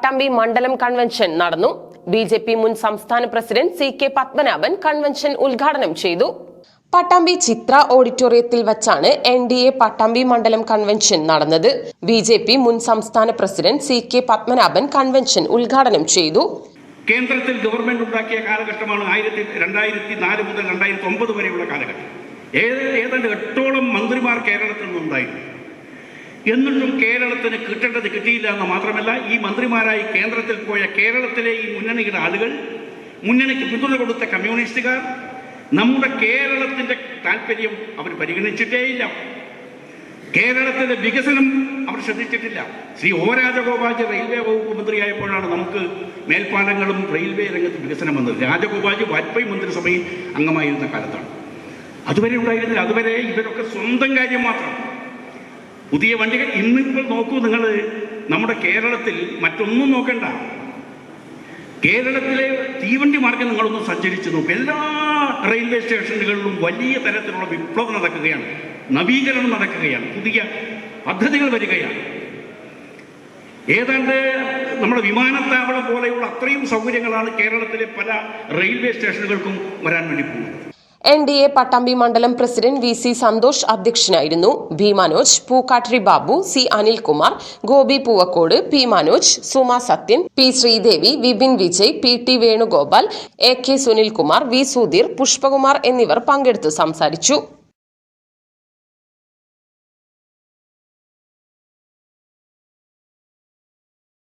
പട്ടാമ്പി മണ്ഡലം കൺവെൻഷൻ നടന്നു. B J P മുൻ സംസ്ഥാന president C K Padmanabhan convention ഉദ്ഘാടനം ചെയ്തു. പട്ടാമ്പി ചിത്ര ഓഡിറ്റോറിയത്തിൽ വച്ചാണ് എൻ ഡി എ പട്ടാമ്പി മണ്ഡലം കൺവെൻഷൻ നടന്നത്. ബി ജെ പി മുൻ സംസ്ഥാന president C K Padmanabhan convention ഉദ്ഘാടനം ചെയ്തു. കേന്ദ്രത്തിൽ ഗവൺമെന്റ് ഉണ്ടാക്കിയ കാലഘട്ടമാണ് ആയിരത്തി രണ്ടായിരത്തി നാല് മുതൽ രണ്ടായിരത്തി ഒമ്പത് വരെയുള്ള കാലഘട്ടം. ഏത് ഏതാണ്ട് എട്ടോളം മന്ത്രിമാർ കേരളത്തിൽ നിന്നുണ്ടായിരുന്നു. എന്നിട്ടും കേരളത്തിന് കിട്ടേണ്ടത് കിട്ടിയില്ല എന്ന് മാത്രമല്ല ഈ മന്ത്രിമാരായി കേന്ദ്രത്തിൽ പോയ കേരളത്തിലെ ഈ മുന്നണിയുടെ ആളുകൾ മുന്നണിക്ക് പിന്തുണ കൊടുത്ത കമ്മ്യൂണിസ്റ്റുകാർ നമ്മുടെ കേരളത്തിന്റെ താല്പര്യം അവർ പരിഗണിച്ചിട്ടേയില്ല കേരളത്തിലെ വികസനം അവർ ശ്രദ്ധിച്ചിട്ടില്ല. ശ്രീ ഒ രാജഗോപാൽ റെയിൽവേ വകുപ്പ് മന്ത്രിയായപ്പോഴാണ് നമുക്ക് മേൽപ്പാലങ്ങളും റെയിൽവേ രംഗത്ത് വികസനം വന്നത്. രാജഗോപാൽ വാജ്പേയി മന്ത്രിസഭയിൽ അംഗമായിരുന്ന കാലത്താണ്. അതുവരെ ഉണ്ടായിരുന്നില്ല. അതുവരെ ഇവരൊക്കെ സ്വന്തം കാര്യം മാത്രം പുതിയ വണ്ടികൾ ഇന്നിപ്പോൾ നോക്കൂ നിങ്ങൾ. നമ്മുടെ കേരളത്തിൽ മറ്റൊന്നും നോക്കണ്ട. കേരളത്തിലെ തീവണ്ടി മാർഗം നിങ്ങളൊന്ന് സഞ്ചരിച്ചു നോക്കും. എല്ലാ റെയിൽവേ സ്റ്റേഷനുകളിലും വലിയ തരത്തിലുള്ള വിപ്ലവം നടക്കുകയാണ്. നവീകരണം നടക്കുകയാണ്. പുതിയ പദ്ധതികൾ വരികയാണ്. ഏതാണ്ട് നമ്മുടെ വിമാനത്താവളം പോലെയുള്ള അത്രയും സൗകര്യങ്ങളാണ് കേരളത്തിലെ പല റെയിൽവേ സ്റ്റേഷനുകൾക്കും വരാൻ വേണ്ടി പോകുന്നത്. എൻ ഡി എ പട്ടാമ്പി മണ്ഡലം പ്രസിഡന്റ് വി സി സന്തോഷ് അധ്യക്ഷനായിരുന്നു. B Manoj Pookkatri Babu C Anilkumar Gopi Poovakkode P Manoj Suma Sathyan P Sreedevi Vipin Vijay P T Venugopal A K Sunilkumar V Sudheer Pushpakumar എന്നിവർ പങ്കെടുത്തു സംസാരിച്ചു.